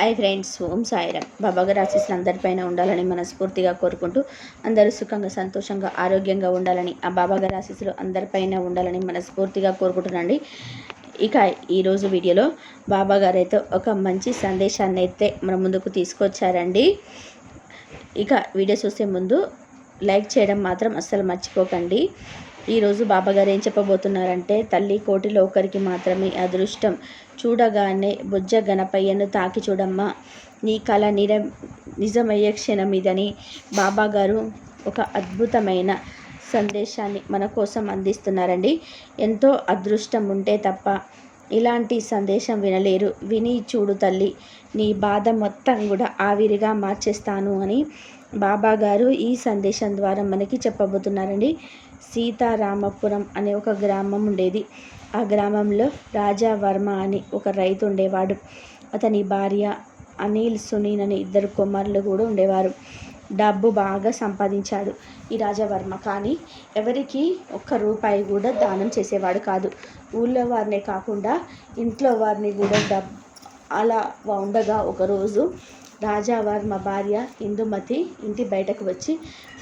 Hi friends ఓం సాయిరామ్. బాబాగారి ఆశీస్సులు అందరిపైన ఉండాలని మనస్ఫూర్తిగా కోరుకుంటూ అందరూ సుఖంగా సంతోషంగా ఆరోగ్యంగా ఉండాలని ఆ బాబాగారి ఆశీస్సులు అందరిపైన ఉండాలని మనస్ఫూర్తిగా కోరుకుంటున్నాండి ఇక ఈరోజు వీడియోలో బాబాగారు అయితే ఒక మంచి సందేశాన్ని అయితే మన ముందుకు తీసుకొచ్చారండి. ఇక వీడియో చూసే ముందు లైక్ చేయడం మాత్రం అస్సలు మర్చిపోకండి. ఈరోజు బాబాగారు ఏం చెప్పబోతున్నారంటే తల్లి కోటిలో ఒకరికి మాత్రమే అదృష్టం. చూడగానే బుజ్జ గణపయ్యను తాకి చూడమ్మా. నీ కళ నిర నిజమయ్యే క్షణం ఇదని బాబాగారు ఒక అద్భుతమైన సందేశాన్ని మన కోసం అందిస్తున్నారండి. ఎంతో అదృష్టం ఉంటే తప్ప ఇలాంటి సందేశం వినలేరు. విని చూడు తల్లి నీ బాధ మొత్తం కూడా ఆవిరిగా మార్చేస్తాను అని బాబా గారు ఈ సందేశం ద్వారా మనకి చెప్పబోతున్నారండి. సీతారామపురం అనే ఒక గ్రామం ఉండేది. ఆ గ్రామంలో రాజావర్మ అని ఒక రైతు ఉండేవాడు. అతని భార్య అనిల్ సునీల్ అని ఇద్దరు కుమారులు కూడా ఉండేవారు. డబ్బు బాగా సంపాదించాడు ఈ రాజావర్మ కానీ ఎవరికి ఒక్క రూపాయి కూడా దానం చేసేవాడు కాదు. ఊళ్ళో వారినే కాకుండా ఇంట్లో వారిని కూడా డబ్బు అలా ఉండగా ఒకరోజు రాజావర్మ భార్య ఇందుమతి ఇంటి బయటకు వచ్చి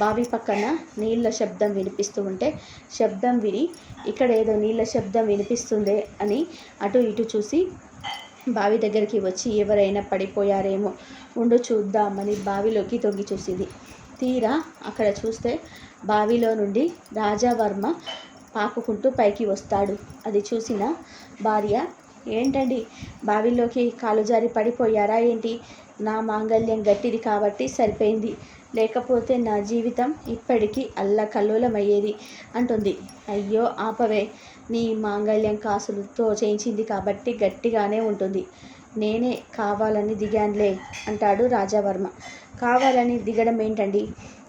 బావి పక్కన నీళ్ళ శబ్దం వినిపిస్తూ ఉంటే శబ్దం విని ఇక్కడ ఏదో నీళ్ళ శబ్దం వినిపిస్తుందే అని అటు ఇటు చూసి బావి దగ్గరికి వచ్చి ఎవరైనా పడిపోయారేమో ఉండు చూద్దామని బావిలోకి తొంగి చూసింది. తీరా అక్కడ చూస్తే బావిలో నుండి రాజావర్మ పాకుకుంటూ పైకి వస్తాడు. అది చూసిన భార్య ఏంటండి బావిలోకి కాలు జారి పడిపోయారా ఏంటి? నా మాంగళ్యం గట్టిది కాబట్టి సరిపోయింది. లేకపోతే నా జీవితం ఇప్పటికీ అల్లకల్లోలమయ్యేది అంటుంది. అయ్యో ఆపవే. నీ మాంగళ్యం కాసులతో చేయించింది కాబట్టి గట్టిగానే ఉంటుంది. నేనే కావాలని దిగానులే అంటాడు రాజావర్మ. కావాలని దిగడం ఏంటండి?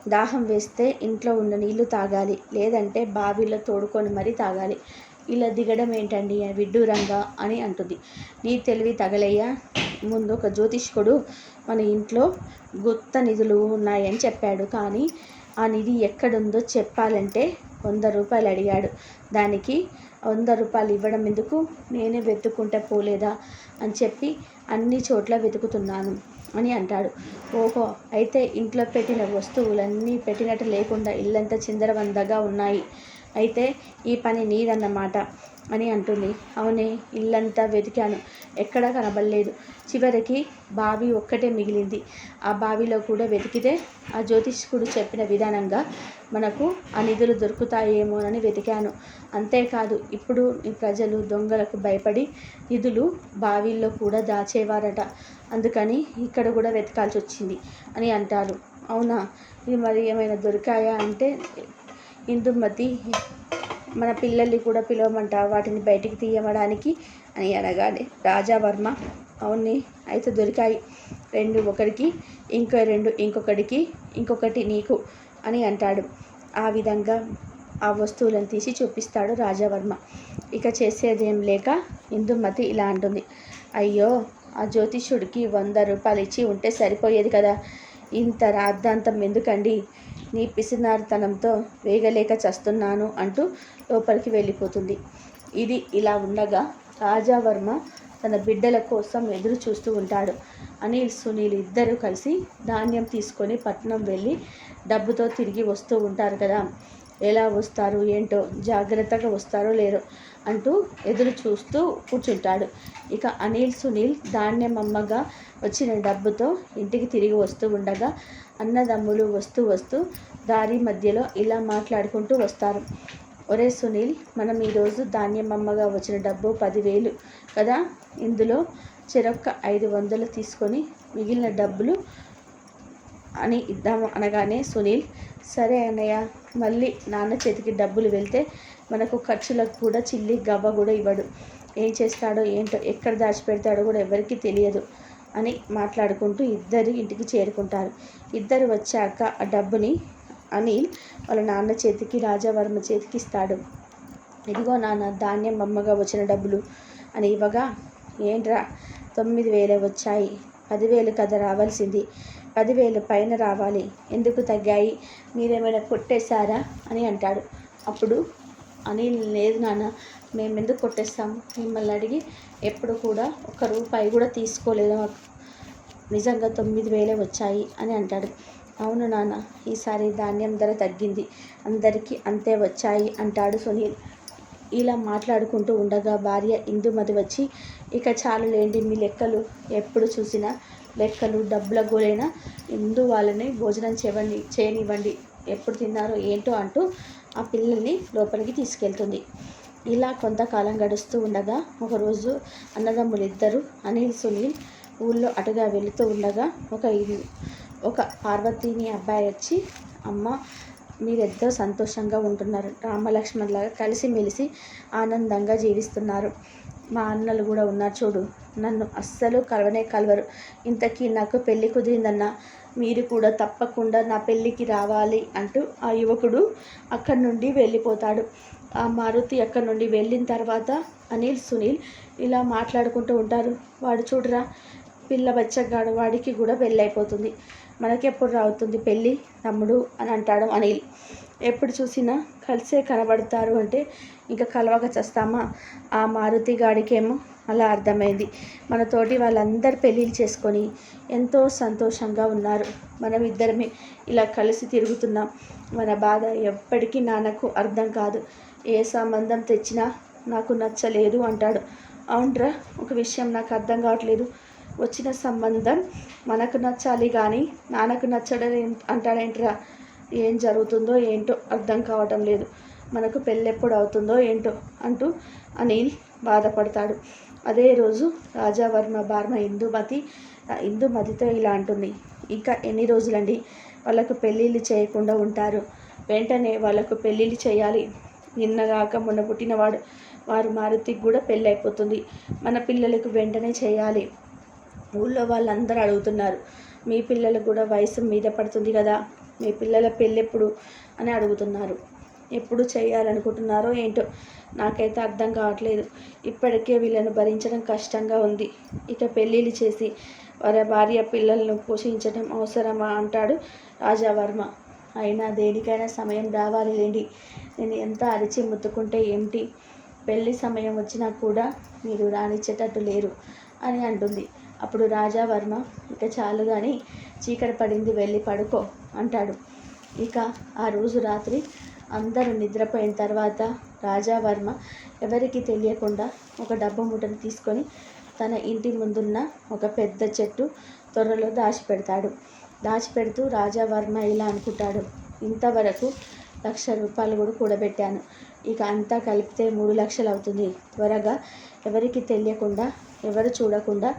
దాహం వేస్తే ఇంట్లో ఉన్న నీళ్ళు తాగాలి. లేదంటే బావిలో తోడుకొని మరీ తాగాలి. ఇలా దిగడం ఏంటండి? విడ్డూరంగా అని అంటుంది. నీ తెలివి తగలయ్యా. ముందు ఒక జ్యోతిష్కుడు మన ఇంట్లో గుత్త నిధులు ఉన్నాయని చెప్పాడు. కానీ ఆ నిధి ఎక్కడుందో చెప్పాలంటే వంద రూపాయలు అడిగాడు. దానికి వంద రూపాయలు ఇవ్వడం ఎందుకు? నేనే వెతుక్కుంటే పోలేదా? అని చెప్పి అన్ని చోట్ల వెతుకుతున్నాను అని అంటాడు. ఓహో అయితే ఇంట్లో పెట్టిన వస్తువులన్నీ పెట్టినట్టు లేకుండా ఇల్లంతా చిందరవందగా ఉన్నాయి. అయితే ఈ పని నీదన్నమాట అని అంటుంది. అవునే ఇల్లంతా వెతికాను. ఎక్కడా కనబడలేదు. చివరికి బావి ఒక్కటే మిగిలింది. ఆ బావిలో కూడా వెతికితే ఆ జ్యోతిష్కుడు చెప్పిన విధానంగా మనకు ఆ నిధులు దొరుకుతాయేమోనని వెతికాను. అంతేకాదు ఇప్పుడు ఈ ప్రజలు దొంగలకు భయపడి నిధులు బావిల్లో కూడా దాచేవారట. అందుకని ఇక్కడ కూడా వెతకాల్సి వచ్చింది అని అంటారు. అవునా? ఇది మరి ఏమైనా దొరికాయా అంటే ఇందుమతి మన పిల్లల్ని కూడా పిలవమంట వాటిని బయటికి తీయమడానికి అని అనగానే రాజావర్మ అవుని అయితే దొరికాయి. రెండు ఒకరికి ఇంకో రెండు ఇంకొకటికి ఇంకొకటి నీకు అని అంటాడు. ఆ విధంగా ఆ వస్తువులను తీసి చూపిస్తాడు రాజావర్మ. ఇక చేసేదేం లేక ఇందుమతి ఇలా అంటుంది. అయ్యో ఆ జ్యోతిష్యుడికి వంద రూపాయలు ఇచ్చి ఉంటే సరిపోయేది కదా. ఇంత రాద్ధాంతం ఎందుకండి? నీ పిసినారితనంతో వేగలేక చస్తున్నాను అంటూ లోపలికి వెళ్ళిపోతుంది. ఇది ఇలా ఉండగా రాజావర్మ తన బిడ్డల కోసం ఎదురు చూస్తూ ఉంటాడు. అనిల్ సునీల్ ఇద్దరూ కలిసి ధాన్యం తీసుకొని పట్నం వెళ్ళి డబ్బుతో తిరిగి వస్తూ ఉంటారు కదా. ఎలా వస్తారు ఏంటో జాగ్రత్తగా వస్తారో లేరో అంటూ ఎదురు చూస్తూ కూర్చుంటాడు. ఇక అనిల్ సునీల్ ధాన్యం అమ్మగా వచ్చిన డబ్బుతో ఇంటికి తిరిగి వస్తూ ఉండగా అన్నదమ్ములు వస్తూ వస్తూ దారి మధ్యలో ఇలా మాట్లాడుకుంటూ వస్తారు. ఒరే సునీల్ మనం ఈరోజు ధాన్యం అమ్మగా వచ్చిన డబ్బు పదివేలు కదా? ఇందులో చెరొక్క ఐదు వందలు తీసుకొని మిగిలిన డబ్బులు అని ఇద్దాము అనగానే సునీల్ సరే అన్నయ్య మళ్ళీ నాన్న చేతికి డబ్బులు వెళ్తే మనకు ఖర్చులకు కూడా చిల్లి గవ్వ కూడా ఇవ్వడు. ఏం చేస్తాడో ఏంటో ఎక్కడ దాచిపెడతాడో కూడా ఎవరికి తెలియదు అని మాట్లాడుకుంటూ ఇద్దరు ఇంటికి చేరుకుంటారు. ఇద్దరు వచ్చాక ఆ డబ్బుని అనిల్ వాళ్ళ నాన్న చేతికి రాజావర్మ చేతికి ఇస్తాడు. ఇదిగో నాన్న ధాన్యం అమ్మగా వచ్చిన డబ్బులు అని ఇవ్వగా ఏంట్రా తొమ్మిది వేలే వచ్చాయి. పదివేలు కదా రావాల్సింది. పదివేలు పైన రావాలి. ఎందుకు తగ్గాయి? మీరేమైనా కొట్టేశారా? అని అంటాడు. అప్పుడు అనిల్ లేదు నాన్న మేము ఎందుకు కొట్టేస్తాము మిమ్మల్ని అడిగి ఎప్పుడు కూడా ఒక రూపాయి కూడా తీసుకోలేదు నిజంగా తొమ్మిది వేలే వచ్చాయి అని అంటాడు. అవును నాన్న ఈసారి ధాన్యం ధర తగ్గింది. అందరికీ అంతే వచ్చాయి అంటాడు సునీల్. ఇలా మాట్లాడుకుంటూ ఉండగా భార్య ఇందుమతి వచ్చి ఇక చాలు లేండి మీ లెక్కలు. ఎప్పుడు చూసినా లెక్కలు డబ్బుల గోలైనా ఇందు వాళ్ళని భోజనం చేయండి చేయనివ్వండి. ఎప్పుడు తిన్నారో ఏంటో అంటూ ఆ పిల్లల్ని లోపలికి తీసుకెళ్తుంది. ఇలా కొంతకాలం గడుస్తూ ఉండగా ఒకరోజు అన్నదమ్ములు ఇద్దరు అనిల్ సునీల్ ఊళ్ళో అటుగా వెళుతూ ఉండగా ఒక ఇది ఒక పార్వతీని అబ్బాయి వచ్చి అమ్మ మీరెంతో సంతోషంగా ఉంటున్నారు. రామలక్ష్మణ్లాగా కలిసిమెలిసి ఆనందంగా జీవిస్తున్నారు. మా అన్నలు కూడా ఉన్నారు చూడు. నన్ను అస్సలు కలవనే కలవరు. ఇంతకీ నాకు పెళ్ళి కుదిరిందన్న. మీరు కూడా తప్పకుండా నా పెళ్ళికి రావాలి అంటూ ఆ యువకుడు అక్కడి నుండి వెళ్ళిపోతాడు. ఆ మారుతి అక్కడి నుండి వెళ్ళిన తర్వాత అనిల్ సునీల్ ఇలా మాట్లాడుకుంటూ ఉంటారు. వాడు చూడరా పిల్ల బచ్చగాడు వాడికి కూడా పెళ్ళైపోతుంది. మనకెప్పుడు రావుతుంది పెళ్ళి? తమ్ముడు అని అంటాడు అనిల్. ఎప్పుడు చూసినా కలిసే కనబడతారు అంటే ఇంకా కలవక చేస్తామా? ఆ మారుతి గాడికేమో అలా అర్థమైంది. మన తోటి వాళ్ళందరు పెళ్ళిళ్ళు చేసుకొని ఎంతో సంతోషంగా ఉన్నారు. మనం ఇద్దరమే ఇలా కలిసి తిరుగుతున్నాం. మన బాధ ఎప్పటికీ నాన్నకు అర్థం కాదు. ఏ సంబంధం తెచ్చినా నాకు నచ్చలేదు అంటాడు. అవునరా ఒక విషయం నాకు అర్థం కావట్లేదు. వచ్చిన సంబంధం మనకు నచ్చాలి కానీ నాన్నకు నచ్చడం అంటాడేంట్రా? ఏం జరుగుతుందో ఏంటో అర్థం కావటం లేదు. మనకు పెళ్ళెప్పుడు అవుతుందో ఏంటో అంటూ అనిల్ బాధపడతాడు. అదే రోజు రాజావర్మ బార్మ ఇందుమతి ఇందుమతితో ఇలా అంటుంది. ఇంకా ఎన్ని రోజులండి? వాళ్ళకు పెళ్ళిళ్ళు చేయకుండా ఉంటారు. వెంటనే వాళ్ళకు పెళ్ళిళ్ళు చేయాలి. నిన్నగాక మొన్న పుట్టినవాడు వారు మారుతికి కూడా పెళ్ళి అయిపోతుంది మన పిల్లలకు వెంటనే చేయాలి. ఊళ్ళో వాళ్ళందరూ అడుగుతున్నారు మీ పిల్లలకు కూడా వయసు మీద పడుతుంది కదా మీ పిల్లల పెళ్ళెప్పుడు అని అడుగుతున్నారు. ఎప్పుడు చేయాలనుకుంటున్నారో ఏంటో నాకైతే అర్థం కావట్లేదు. ఇప్పటికే వీళ్ళను భరించడం కష్టంగా ఉంది. ఇక పెళ్ళిళ్ళు చేసి వారి భార్య పిల్లలను పోషించడం అవసరమా? అంటాడు రాజావర్మ. అయినా దేనికైనా సమయం రావాలి లేండి. నేను ఎంత అరిచి ముత్తుకుంటే ఏమిటి? పెళ్ళి సమయం వచ్చినా కూడా మీరు రానిచ్చేటట్టు లేరు అని అంటుంది. అప్పుడు రాజావర్మ ఇక చాలు కానీ చీకటి పడింది వెళ్ళి పడుకో అంటాడు. ఇక ఆ రోజు రాత్రి అందరూ నిద్రపోయిన తర్వాత రాజావర్మ ఎవరికి తెలియకుండా ఒక డబ్బు మూటను తీసుకొని తన ఇంటి ముందున్న ఒక పెద్ద చెట్టు త్వరలో దాచిపెడతాడు. దాచిపెడుతూ రాజావర్మ ఇలా అనుకుంటాడు ఇంతవరకు లక్ష రూపాయలు కూడా కూడబెట్టాను. ఇక అంతా కలిపితే మూడు లక్షలు అవుతుంది. త్వరగా ఎవరికి తెలియకుండా ఎవరు చూడకుండా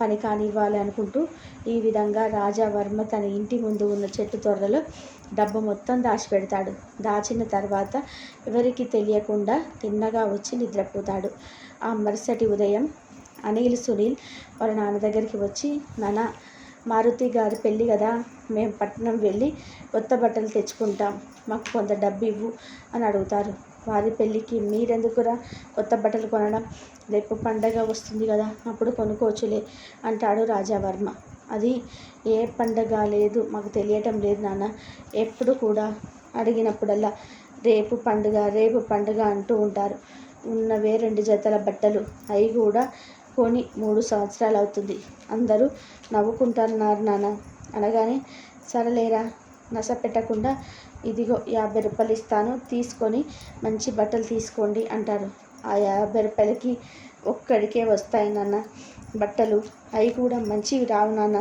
పని కానివ్వాలి అనుకుంటూ ఈ విధంగా రాజావర్మ తన ఇంటి ముందు ఉన్న చెట్టు త్వరలో డబ్బు మొత్తం దాచిపెడతాడు దాచిన తర్వాత ఎవరికి తెలియకుండా తిన్నగా వచ్చి నిద్రపోతాడు. ఆ మరుసటి ఉదయం అనిల్ సునీల్ వాళ్ళ నాన్న దగ్గరికి వచ్చి నాన్న మారుతి గారి పెళ్ళి కదా. మేము పట్టణం వెళ్ళి కొత్త బట్టలు తెచ్చుకుంటాం. మాకు కొంత డబ్బు ఇవ్వు అని అడుగుతారు. వారి పెళ్ళికి మీరెందుకురా కొత్త బట్టలు కొనడం? రేపు పండగ వస్తుంది కదా అప్పుడు కొనుక్కోవచ్చులే అంటాడు రాజావర్మ. అది ఏ పండగ లేదు మాకు తెలియటం లేదు నాన్న. ఎప్పుడు కూడా అడిగినప్పుడల్లా రేపు పండుగ రేపు పండుగ అంటూ ఉంటారు. ఉన్నవే రెండు జతల బట్టలు. అవి కూడా కొని మూడు సంవత్సరాలు అవుతుంది. అందరూ నవ్వుకుంటున్నారు నాన్న. అనగానే సరలేరా నస పెట్టకుండా ఇదిగో యాభై రూపాయలు ఇస్తాను తీసుకొని మంచి బట్టలు తీసుకోండి అంటారు. ఆ యాభై రూపాయలకి ఒక్కడికే వస్తాయి నాన్న బట్టలు. అవి కూడా మంచివి రావు నాన్న.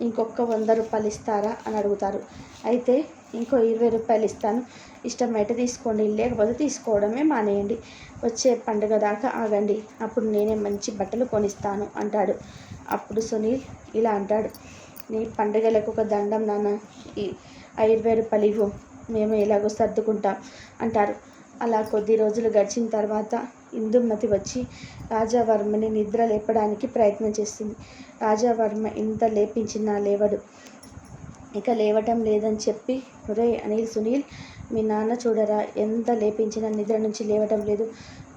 ఇంకొక వంద రూపాయలు ఇస్తారా అని అడుగుతారు. అయితే ఇంకో ఇరవై రూపాయలు ఇస్తాను. ఇష్టమైతే తీసుకోండి లేకపోతే తీసుకోవడమే మానేయండి. వచ్చే పండుగ దాకా ఆగండి. అప్పుడు నేనే మంచి బట్టలు కొనిస్తాను అంటాడు. అప్పుడు సునీల్ ఇలా అంటాడు. నీ పండుగలకు ఒక దండం నాన్న. ఈ ఇరవై రూపాయలు ఇవ్వు. మేము ఎలాగో సర్దుకుంటాం అంటారు. అలా కొద్ది రోజులు గడిచిన తర్వాత ఇందుమతి వచ్చి రాజావర్మని నిద్ర లేపడానికి ప్రయత్నం చేస్తుంది. రాజావర్మ ఇంత లేపించినా లేవడు. ఇక లేవటం లేదని చెప్పి ఒరే అనిల్ సునీల్ మీ నాన్న చూడరా ఎంత లేపించినా నిద్ర నుంచి లేవటం లేదు.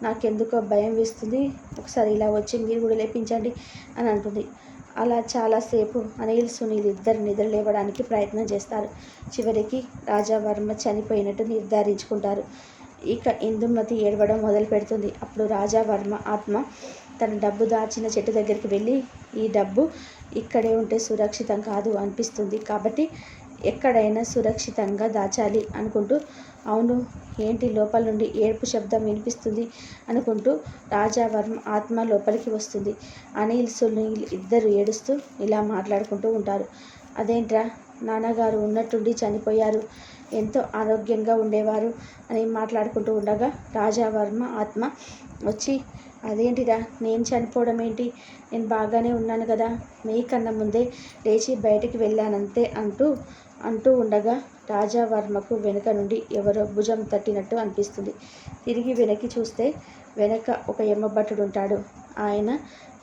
నాకెందుకో భయం వేస్తుంది. ఒకసారి ఇలా వచ్చి మీరు కూడా లేపించండి అని అంటుంది. అలా చాలాసేపు అనిల్ సునీల్ ఇద్దరు నిద్ర లేవడానికి ప్రయత్నం చేస్తారు. చివరికి రాజావర్మ చనిపోయినట్టు నిర్ధారించుకుంటారు. ఇక ఇందుమతి ఏడవడం మొదలు పెడుతుంది. అప్పుడు రాజావర్మ ఆత్మ తన డబ్బు దాచిన చెట్టు దగ్గరికి వెళ్ళి ఈ డబ్బు ఇక్కడే ఉంటే సురక్షితం కాదు అనిపిస్తుంది. కాబట్టి ఎక్కడైనా సురక్షితంగా దాచాలి అనుకుంటూ అవును ఏంటి లోపల నుండి ఏడుపు శబ్దం వినిపిస్తుంది అనుకుంటూ రాజావర్మ ఆత్మ లోపలికి వస్తుంది. అనిల్ సునీల్ ఇద్దరు ఏడుస్తూ ఇలా మాట్లాడుకుంటూ ఉంటారు. అదేంట్రా నాన్నగారు ఉన్నట్టుండి చనిపోయారు. ఎంతో ఆరోగ్యంగా ఉండేవారు అని మాట్లాడుకుంటూ ఉండగా రాజావర్మ ఆత్మ వచ్చి అదేంటిరా నేను చనిపోవడం ఏంటి? నేను బాగానే ఉన్నాను కదా. మీకన్నా ముందే లేచి బయటికి వెళ్ళానంతే అంటూ అంటూ ఉండగా రాజావర్మకు వెనుక నుండి ఎవరో భుజం తట్టినట్టు అనిపిస్తుంది. తిరిగి వెనక్కి చూస్తే వెనక ఒక యమ్మభట్టుడు ఉంటాడు ఆయన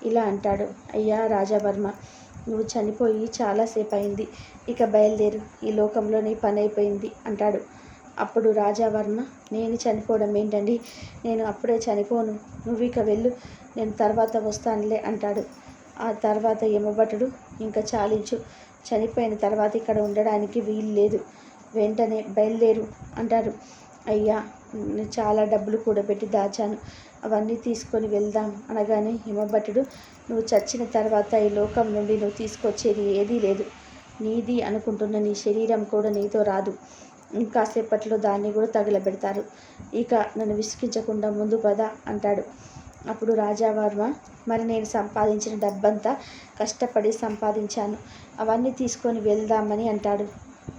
ఇలా అంటాడు అయ్యా రాజావర్మ నువ్వు చనిపోయి చాలాసేపు అయింది ఇక బయలుదేరు ఈ లోకంలో నీ పని అయిపోయింది అంటాడు. అప్పుడు రాజావర్మ నేను చనిపోవడం ఏంటండి? నేను అప్పుడే చనిపోను. నువ్వు ఇక వెళ్ళు నేను తర్వాత వస్తానులే అంటాడు. ఆ తర్వాత యమభటుడు ఇంకా చాలించు. చనిపోయిన తర్వాత ఇక్కడ ఉండడానికి వీలు లేదు. వెంటనే బయలుదేరు అంటారు. అయ్యా చాలా డబ్బులు కూడబెట్టి దాచాను. అవన్నీ తీసుకొని వెళ్దాం అనగానే హిమభట్టుడు నువ్వు చచ్చిన తర్వాత ఈ లోకం నుండి నువ్వు తీసుకొచ్చేది ఏదీ లేదు. నీది అనుకుంటున్న నీ శరీరం కూడా నీతో రాదు. ఇంకాసేపట్లో దాన్ని కూడా తగలబెడతారు. ఇక నన్ను విసిగించకుండా ముందు పద అంటాడు. అప్పుడు రాజావర్మ మరి నేను సంపాదించిన డబ్బంతా కష్టపడి సంపాదించాను. అవన్నీ తీసుకొని వెళ్దామని అంటాడు.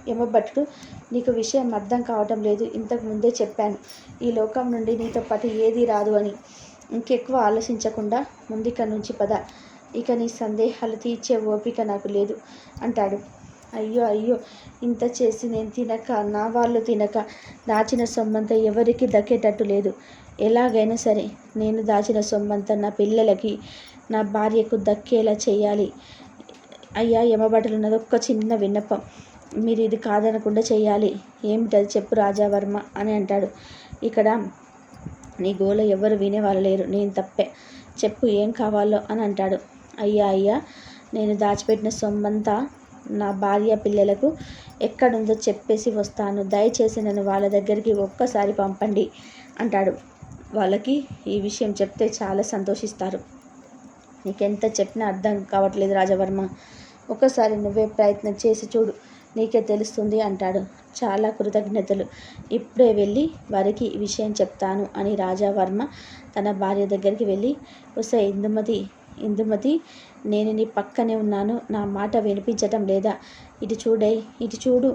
యమభట్టుడు నీకు విషయం అర్థం కావటం లేదు. ఇంతకు ముందే చెప్పాను. ఈ లోకం నుండి నీతో పాటు ఏది రాదు అని. ఇంకెక్కువ ఆలోచించకుండా ముందిక నుంచి పద. ఇక నీ సందేహాలు తీర్చే ఓపిక నాకు లేదు అంటాడు. అయ్యో అయ్యో ఇంత చేసి నేను తినక నా వాళ్ళు తినక దాచిన సొమ్మంతా ఎవరికి దక్కేటట్టు లేదు. ఎలాగైనా సరే నేను దాచిన సొమ్మంతా నా పిల్లలకి నా భార్యకు దక్కేలా చేయాలి. అయ్యా యమబటలు ఉన్నది ఒక్క చిన్న విన్నపం. మీరు ఇది కాదనకుండా చేయాలి. ఏమిటది చెప్పు రాజావర్మ అని అంటాడు. ఇక్కడ నీ గోల ఎవరు వినేవాళ్ళు లేరు. నేను తప్పే. చెప్పు ఏం కావాలో అని అంటాడు. అయ్యా అయ్యా నేను దాచిపెట్టిన సొమ్మంతా నా భార్య పిల్లలకు ఎక్కడుందో చెప్పేసి వస్తాను. దయచేసి నన్ను వాళ్ళ దగ్గరికి ఒక్కసారి పంపండి అంటాడు. వాళ్ళకి ఈ విషయం చెప్తే చాలా సంతోషిస్తారు. నీకెంత చెప్పినా అర్థం కావట్లేదు రాజవర్మ. ఒకసారి నువ్వే ప్రయత్నం చేసి చూడు. నీకే తెలుస్తుంది అంటాడు. చాలా కృతజ్ఞతలు. ఇప్పుడే వెళ్ళి వారికి ఈ విషయం చెప్తాను అని రాజావర్మ తన భార్య దగ్గరికి వెళ్ళి వస్తే ఇందుమతి ఇందుమతి నేను నీ పక్కనే ఉన్నాను. నా మాట వినిపించటం లేదా? ఇటు చూడే ఇటు చూడు.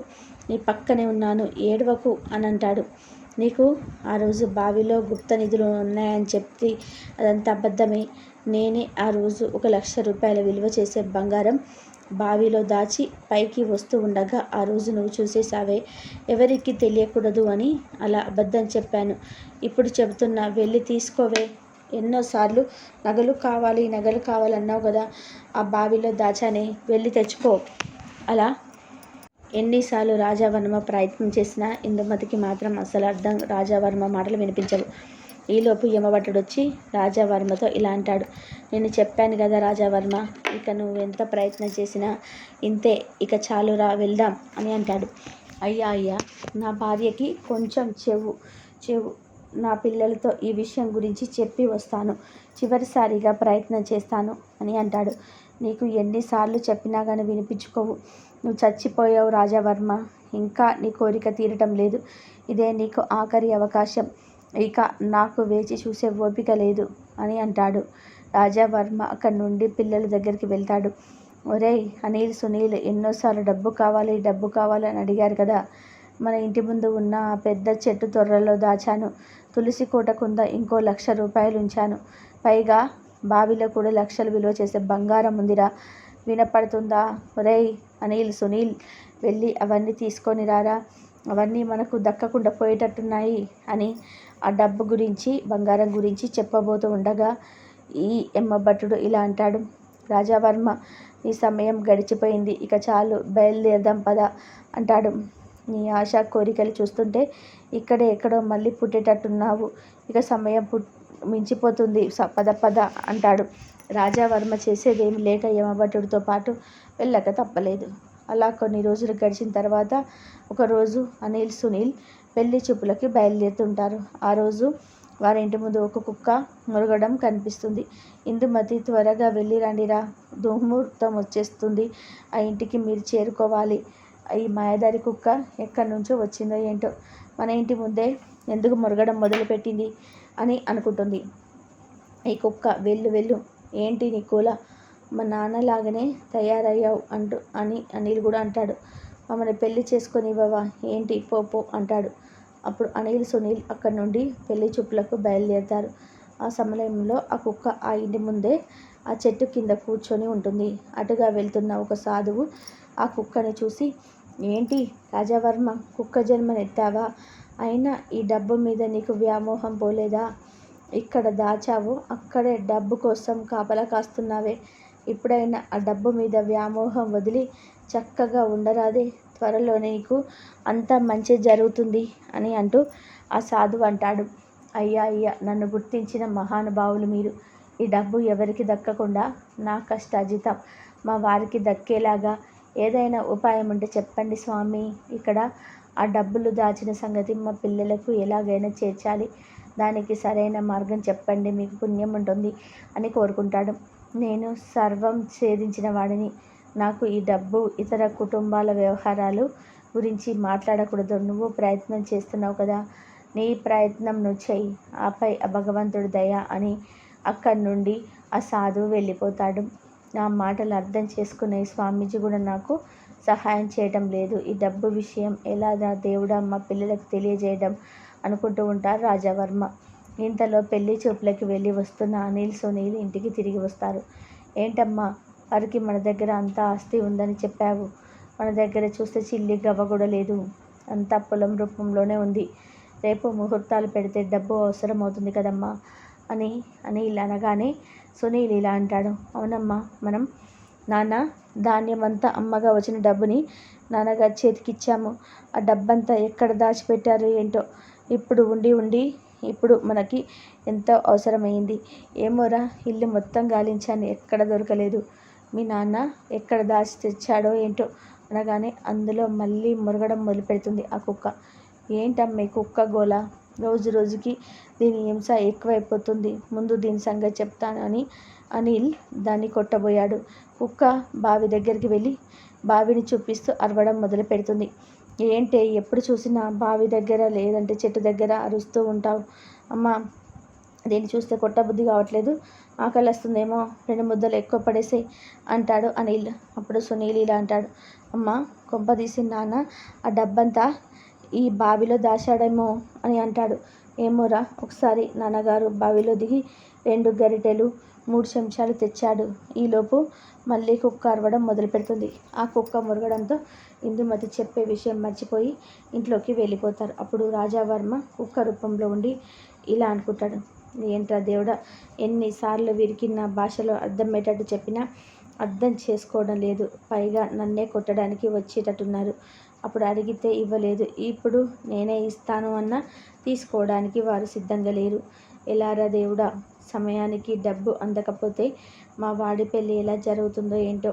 నీ పక్కనే ఉన్నాను. ఏడవకు అని అంటాడు. నీకు ఆ రోజు బావిలో గుప్త నిధులు ఉన్నాయని చెప్పి అదంతా అబద్ధమే. నేనే ఆ రోజు ఒక లక్ష రూపాయల విలువ చేసే బంగారం బావిలో దాచి పైకి వస్తూ ఉండగా ఆ రోజు నువ్వు చూసేసావే ఎవరికి తెలియకూడదు అని అలా అబద్ధం చెప్పాను. ఇప్పుడు చెబుతున్నా వెళ్ళి తీసుకోవే. ఎన్నోసార్లు నగలు కావాలి నగలు కావాలన్నావు కదా ఆ బావిలో దాచానే. వెళ్ళి తెచ్చుకో. అలా ఎన్నిసార్లు రాజావర్మ ప్రయత్నం చేసినా ఇందుమతికి మాత్రం అసలు అర్థం రాజావర్మ మాటలు వినిపించవు. ఈలోపు యమభటుడు వచ్చి రాజావర్మతో ఇలా అంటాడు. నేను చెప్పాను కదా రాజావర్మ ఇక నువ్వు ఎంత ప్రయత్నం చేసినా ఇంతే ఇక చాలు రా వెళ్దాం అని అంటాడు. అయ్యా అయ్యా నా భార్యకి కొంచెం చెవు చెవు. నా పిల్లలతో ఈ విషయం గురించి చెప్పి వస్తాను. చివరిసారిగా ప్రయత్నం చేస్తాను అని అంటాడు. నీకు ఎన్నిసార్లు చెప్పినా కానీ వినిపించుకోవు. నువ్వు చచ్చిపోయావు రాజావర్మ. ఇంకా నీ కోరిక తీరటం లేదు. ఇదే నీకు ఆఖరి అవకాశం. ఇక నాకు వేచి చూసే ఓపిక లేదు అని అంటాడు. రాజావర్మ అక్కడి నుండి పిల్లల దగ్గరికి వెళ్తాడు. ఒరేయ్ అనిల్ సునీల్ ఎన్నోసార్లు డబ్బు కావాలి డబ్బు కావాలి అని అడిగారు కదా. మన ఇంటి ముందు ఉన్న ఆ పెద్ద చెట్టు తొర్రలో దాచాను. తులసి కోట కుంద ఇంకో లక్ష రూపాయలు ఉంచాను. పైగా బావిలో కూడా లక్షలు విలువ చేసే బంగారం ఉందిరా. వినపడుతుందా? ఒరేయ్ అనిల్ సునీల్ వెళ్ళి అవన్నీ తీసుకొని రారా? అవన్నీ మనకు దక్కకుండా పోయేటట్టున్నాయి అని ఆ డబ్బు గురించి బంగారం గురించి చెప్పబోతూ ఉండగా ఈ ఎమ్మభట్టుడు ఇలా అంటాడు. రాజావర్మ నీ సమయం గడిచిపోయింది ఇక చాలు బయలుదేరదాం పద అంటాడు. నీ ఆశ కోరికలు చూస్తుంటే ఇక్కడే ఎక్కడో మళ్ళీ పుట్టేటట్టున్నావు. ఇక సమయం పు మించిపోతుంది. పద పద అంటాడు. రాజావర్మ చేసేదేమి లేక యమభటుడితో పాటు వెళ్ళక తప్పలేదు. అలా కొన్ని రోజులు గడిచిన తర్వాత ఒకరోజు అనిల్ సునీల్ పెళ్ళి చూపులకి బయలుదేరుతుంటారు. ఆ రోజు వారి ఇంటి ముందు ఒక కుక్క మురగడం కనిపిస్తుంది. ఇందుమతి త్వరగా వెళ్ళి రండిరా. దుర్ముహూర్తం వచ్చేస్తుంది. ఆ ఇంటికి మీరు చేరుకోవాలి. ఈ మాయదారి కుక్క ఎక్కడి నుంచో వచ్చిందో ఏంటో మన ఇంటి ముందే ఎందుకు మురగడం మొదలుపెట్టింది అని అనుకుంటుంది. ఈ కుక్క వెళ్ళు వెళ్ళు ఏంటి నికోలా? మా నాన్నలాగానే తయారయ్యావు అంటూ అని అనిల్ కూడా అంటాడు. మమ్మల్ని పెళ్ళి చేసుకొని ఇవ్వవా ఏంటి పో పో అంటాడు. అప్పుడు అనిల్ సునీల్ అక్కడి నుండి పెళ్ళి చూపులకు బయలుదేరతారు. ఆ సమయంలో ఆ కుక్క ఆ ఇంటి ముందే ఆ చెట్టు కింద కూర్చొని ఉంటుంది. అటుగా వెళ్తున్న ఒక సాధువు ఆ కుక్కని చూసి ఏంటి రాజావర్మ కుక్క జన్మనెత్తావా? అయినా ఈ డబ్బు మీద నీకు వ్యామోహం పోలేదా? ఇక్కడ దాచావు అక్కడే డబ్బు కోసం కాపలా కాస్తున్నావే. ఇప్పుడైనా ఆ డబ్బు మీద వ్యామోహం వదిలి చక్కగా ఉండరాదే. త్వరలో నీకు అంతా మంచి జరుగుతుంది అని అంటూ ఆ సాధువు అంటాడు. అయ్యా అయ్యా నన్ను గుర్తించిన మహానుభావులు మీరు. ఈ డబ్బు ఎవరికి దక్కకుండా నా కష్టాజితం మా వారికి దక్కేలాగా. ఏదైనా ఉపాయం ఉంటే చెప్పండి స్వామి. ఇక్కడ ఆ డబ్బులు దాచిన సంగతి మా పిల్లలకు ఎలాగైనా చేర్చాలి. దానికి సరైన మార్గం చెప్పండి మీకు పుణ్యం ఉంటుంది అని కోరుకుంటాడు. నేను సర్వం ఛేదించిన వాడిని. నాకు ఈ డబ్బు ఇతర కుటుంబాల వ్యవహారాలు గురించి మాట్లాడకూడదు. నువ్వు ప్రయత్నం చేస్తున్నావు కదా. నీ ప్రయత్నం నువ్వు చెయ్యి ఆపై ఆ భగవంతుడు దయ అని అక్కడి నుండి ఆ సాధువు వెళ్ళిపోతాడు. నా మాటలు అర్థం చేసుకునే స్వామీజీ కూడా నాకు సహాయం చేయడం లేదు. ఈ డబ్బు విషయం ఎలా దేవుడా మా పిల్లలకు తెలియజేయడం అనుకుంటూ ఉంటారు రాజావర్మ. ఇంతలో పెళ్ళి చూపులకి వెళ్ళి వస్తున్న అనిల్ సునీల్ ఇంటికి తిరిగి వస్తారు. ఏంటమ్మా వారికి మన దగ్గర అంత ఆస్తి ఉందని చెప్పావు. మన దగ్గర చూస్తే చిల్లి గవ్వ కూడా లేదు. అంతా పొలం రూపంలోనే ఉంది. రేపు ముహూర్తాలు పెడితే డబ్బు అవసరం అవుతుంది కదమ్మా అని అని ఇలా అనగానే సునీల్ ఇలా అంటాడు. అవునమ్మా మనం నాన్న ధాన్యం అంతా అమ్మగా వచ్చిన డబ్బుని నాన్నగారి చేతికిచ్చాము. ఆ డబ్బంతా ఎక్కడ దాచిపెట్టారు ఏంటో ఇప్పుడు ఉండి ఉండి ఇప్పుడు మనకి ఎంతో అవసరమైంది? ఏమోరా ఇల్లు మొత్తం గాలించాను ఎక్కడ దొరకలేదు. మీ నాన్న ఎక్కడ దాచి తెచ్చాడో ఏంటో అనగానే అందులో మళ్ళీ మురగడం మొదలుపెడుతుంది ఆ కుక్క. ఏంటమ్మే కుక్క గోల? రోజు రోజుకి దీని హింస ఎక్కువైపోతుంది. ముందు దీని సంగతి చెప్తాను అని అనిల్ దాన్ని కొట్టబోయాడు. కుక్క బావి దగ్గరికి వెళ్ళి బావిని చూపిస్తూ అరవడం మొదలు పెడుతుంది ఏంటి ఎప్పుడు చూసినా బావి దగ్గర లేదంటే చెట్టు దగ్గర అరుస్తూ ఉంటావు అమ్మ దీన్ని చూస్తే కొట్టబుద్ధి కావట్లేదు. ఆకలి వస్తుందేమో రెండు ముద్దలు ఎక్కువ పడేసాయి అంటాడు అనిల్. అప్పుడు సునీల్ ఇలా అంటాడు అమ్మ కొంప తీసి నాన్న ఆ డబ్బంతా ఈ బావిలో దాచాడేమో అని అంటాడు. ఏమోరా ఒకసారి నాన్నగారు బావిలో దిగి రెండు గరిటెలు మూడు చెంచాలు తెచ్చాడు. ఈలోపు మళ్ళీ కుక్క అరవడం మొదలు పెడుతుంది ఆ కుక్క మురగడంతో ఇందుమతి చెప్పే విషయం మర్చిపోయి ఇంట్లోకి వెళ్ళిపోతారు. అప్పుడు రాజావర్మ కుక్క రూపంలో ఉండి ఇలా అనుకుంటాడు. ఏంట్రా దేవుడా ఎన్నిసార్లు వీరికి నా భాషలో అర్థమయ్యేటట్టు చెప్పినా అర్థం చేసుకోవడం లేదు. పైగా నన్నే కొట్టడానికి వచ్చేటట్టున్నారు. అప్పుడు అడిగితే ఇవ్వలేదు. ఇప్పుడు నేనే ఇస్తాను అన్న తీసుకోవడానికి వారు సిద్ధంగా లేరు. ఎలారా దేవుడా సమయానికి డబ్బు అందకపోతే మా వాడి పెళ్ళి ఎలా జరుగుతుందో ఏంటో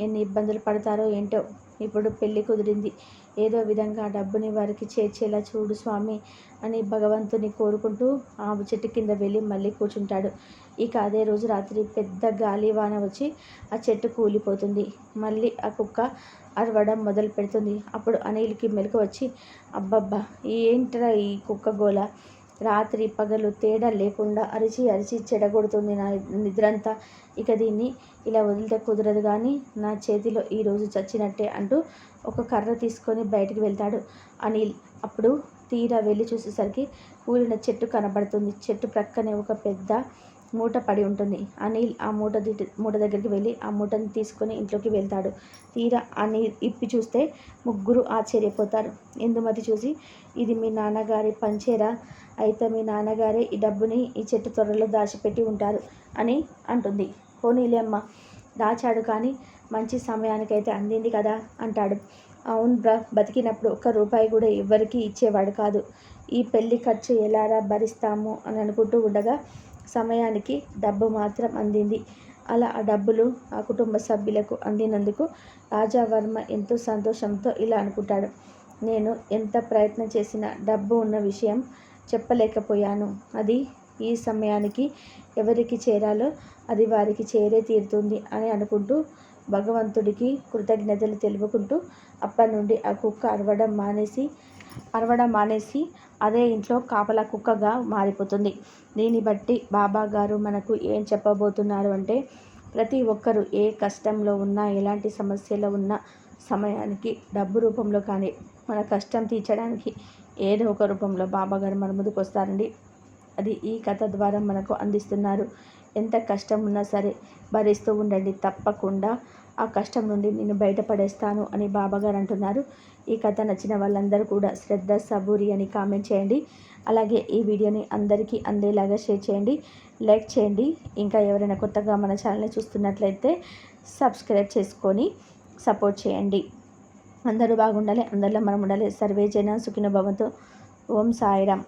ఎన్ని ఇబ్బందులు పడతారో ఏంటో ఇప్పుడు పెళ్ళి కుదిరింది. ఏదో విధంగా డబ్బుని వారికి చేర్చేలా చూడు స్వామి అని భగవంతుని కోరుకుంటూ ఆ చెట్టు కింద వెళ్ళి మళ్ళీ కూర్చుంటాడు. ఇక అదే రోజు రాత్రి పెద్ద గాలి వాన వచ్చి ఆ చెట్టు కూలిపోతుంది. మళ్ళీ ఆ కుక్క అరవడం మొదలు పెడుతుంది అప్పుడు అనిల్కి మెలకు వచ్చి అబ్బబ్బా ఏంట్రా ఈ కుక్క గోల? రాత్రి పగలు తేడా లేకుండా అరిచి అరిచి చెడగొడుతుంది నా నిద్రంతా. ఇక దీన్ని ఇలా వదిలితే కుదరదు కానీ నా చేతిలో ఈరోజు చచ్చినట్టే అంటూ ఒక కర్ర తీసుకొని బయటికి వెళ్తాడు అనిల్. అప్పుడు తీరా వెళ్ళి చూసేసరికి కూలిన చెట్టు కనబడుతుంది. చెట్టు ప్రక్కనే ఒక పెద్ద మూట పడి ఉంటుంది. అనిల్ ఆ మూట మూట దగ్గరికి వెళ్ళి ఆ మూటని తీసుకొని ఇంట్లోకి వెళ్తాడు. తీరా అనిల్ ఇప్పి చూస్తే ముగ్గురు ఆశ్చర్యపోతారు. ఎందుమతి చూసి? ఇది మీ నాన్నగారి పంచేరా? అయితే మీ నాన్నగారే ఈ డబ్బుని ఈ చెట్టు త్వరలో దాచిపెట్టి ఉంటారు అని అంటుంది. పోనీలే అమ్మ దాచాడు కానీ మంచి సమయానికైతే అందింది కదా అంటాడు. అవును బ్రా బతికినప్పుడు ఒక్క రూపాయి కూడా ఎవ్వరికీ ఇచ్చేవాడు కాదు. ఈ పెళ్ళి ఖర్చు ఎలారా భరిస్తాము అని అనుకుంటూ ఉండగా సమయానికి డబ్బు మాత్రం అందింది. అలా ఆ డబ్బులు ఆ కుటుంబ సభ్యులకు అందినందుకు రాజావర్మ ఎంతో సంతోషంతో ఇలా అనుకుంటాడు. నేను ఎంత ప్రయత్నం చేసినా డబ్బు ఉన్న విషయం చెప్పలేకపోయాను. అది ఈ సమయానికి ఎవరికి చేరాలో అది వారికి చేరే తీరుతుంది అని అనుకుంటూ భగవంతుడికి కృతజ్ఞతలు తెలుపుకుంటూ అప్పటి నుండి ఆ కుక్క అరవడం మానేసి అరవడం మానేసి అదే ఇంట్లో కాపలా కుక్కగా మారిపోతుంది. దీన్ని బట్టి బాబా గారు మనకు ఏం చెప్పబోతున్నారు అంటే ప్రతి ఒక్కరూ ఏ కష్టంలో ఉన్నా ఎలాంటి సమస్యలో ఉన్న సమయానికి డబ్బు రూపంలో కానీ మన కష్టం తీర్చడానికి ఏదో ఒక రూపంలో బాబా గారు మన ముందుకు వస్తారండి. అది ఈ కథ ద్వారా మనకు అందిస్తున్నారు. ఎంత కష్టం ఉన్నా సరే భరిస్తూ ఉండండి తప్పకుండా. ఆ కష్టం నుండి నేను బయటపడేస్తాను అని బాబాగారు అంటున్నారు. ఈ కథ నచ్చిన వాళ్ళందరూ కూడా శ్రద్ధ సబూరి అని కామెంట్ చేయండి. అలాగే ఈ వీడియోని అందరికీ అందేలాగా షేర్ చేయండి లైక్ చేయండి. ఇంకా ఎవరైనా కొత్తగా మన ఛానల్ని చూస్తున్నట్లయితే సబ్స్క్రైబ్ చేసుకొని సపోర్ట్ చేయండి. అందరూ బాగుండాలి అందరిలో మనం ఉండాలి. సర్వే జన సుఖిన భవంతో. ఓం సాయిరామ్.